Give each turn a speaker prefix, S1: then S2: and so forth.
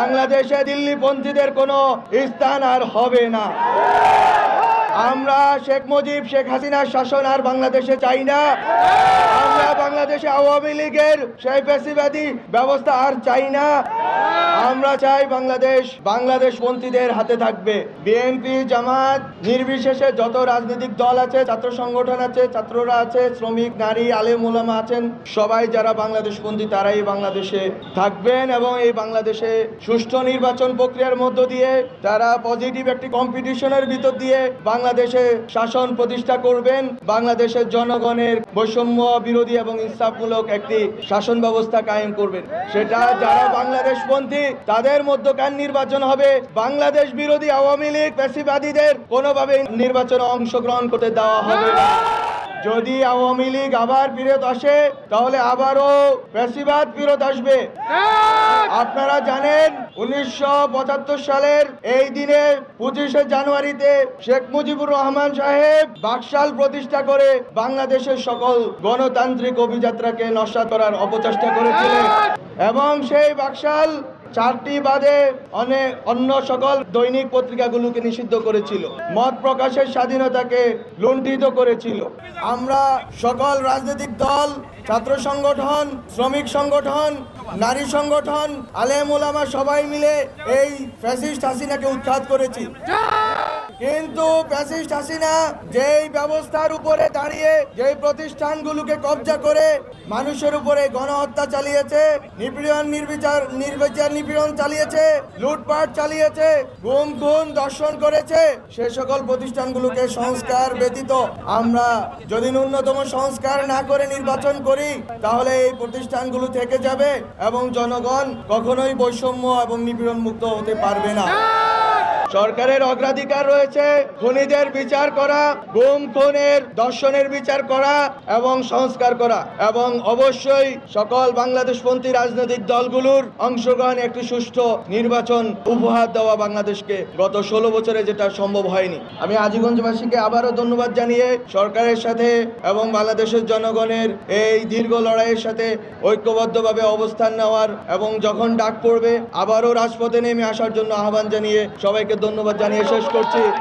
S1: বাংলাদেশে দিল্লি পন্থীদের কোনো স্থান আর হবে না। আমরা শেখ মুজিব, শেখ হাসিনার শাসন আর বাংলাদেশে চাই না। বাংলাদেশে আওয়ামী লীগের সেই ফেসিবাদী ব্যবস্থা আর চাই না। আমরা চাই বাংলাদেশ বাংলাদেশ পন্থীদের হাতে থাকবে। বিএনপি জামাত, নির্বিশেষে যত রাজনৈতিক দল আছে, ছাত্র সংগঠন আছে, ছাত্ররা আছে, শ্রমিক, নারী, আলেম ওলামা আছেন, সবাই যারা বাংলাদেশ পন্থী, তারাই বাংলাদেশে থাকবেন এবং এই বাংলাদেশে সুষ্ঠু নির্বাচন প্রক্রিয়ার মধ্য দিয়ে তারা পজিটিভ একটি কম্পিটিশনের ভিতর দিয়ে বাংলাদেশে শাসন প্রতিষ্ঠা করবেন। বাংলাদেশের জনগণের বৈষম্য বিরোধী এবং ইনসাফমূলক একটি শাসন ব্যবস্থা কায়েম করবেন। সেটা যারা বাংলাদেশপন্থী, তাদের মধ্যকার নির্বাচন হবে। বাংলাদেশ বিরোধী আওয়ামী লীগ পেশিবাদীদের কোনোভাবে নির্বাচনে অংশগ্রহণ করতে দেওয়া হবে না। যদি আওয়ামী লীগ আবার ফিরত আসে তাহলে আবারও পেশিবাদ ফিরত আসবে। আপনারা জানেন উনিশশো পঁচাত্তর সালের এই দিনে পঁচিশে জানুয়ারিতে শেখ মুজিবুর রহমান সাহেব বাকশাল প্রতিষ্ঠা করে বাংলাদেশের সকল গণতান্ত্রিক অভিযাত্রাকে নস্বাত করার অপচেষ্টা করেছিলেন। এবং সেই বাকশাল চারটি বাদে অনেক অন্য সকল দৈনিক পত্রিকাগুলোকে নিষিদ্ধ করেছিল। মত প্রকাশের স্বাধীনতাকে লুণ্ঠিত করেছিল। আমরা সকল রাজনৈতিক দল, ছাত্র সংগঠন, শ্রমিক সংগঠন, নারী সংগঠন, আলেম ওলামা সবাই মিলে এই ফ্যাসিস্ট হাসিনাকে উৎখাত করেছি। কিন্তু ফ্যাসিস্ট হাসিনা যেই ব্যবস্থার উপরে দাঁড়িয়ে, যেই প্রতিষ্ঠানগুলোকে কবজা করে মানুষের উপরে গণহত্যা চালিয়েছে, নিপীড়ন নির্বিচার নির্বিচার নিপীড়ন চালিয়েছে, লুটপাট চালিয়েছে, গুম খুন দর্শন করেছে, সে সকল প্রতিষ্ঠানগুলোকে সংস্কার ব্যতীত আমরা যদি ন্যূনতম সংস্কার না করে নির্বাচন করি, তাহলে এই প্রতিষ্ঠানগুলো থেকে যাবে এবং জনগণ কখনোই বৈষম্য এবং নিপীড়ন মুক্ত হতে পারবে না। সরকারের অগ্রাধিকার রয়েছে, খুনিদের বিচার করা, গুম খুনের দর্শনের বিচার করা এবং সংস্কার করা। এবং অবশ্যই সকল বাংলাদেশপন্থী রাজনৈতিক দলগুলোর অংশগ্রহণ, একটি সুষ্ঠু নির্বাচন উপহার দেওয়া বাংলাদেশকে। গত ষোলো বছরে যেটা সম্ভব হয়নি। আমি আজিগঞ্জবাসীকে আবারও ধন্যবাদ জানিয়ে সরকারের সাথে এবং বাংলাদেশের জনগণের এই দীর্ঘ লড়াইয়ের সাথে ঐক্যবদ্ধভাবে অবস্থান নেওয়ার এবং যখন ডাক পড়বে, আবারও রাজপথে নেমে আসার জন্য আহ্বান জানিয়ে সবাইকে ধন্যবাদ জানিয়ে শেষ করছি।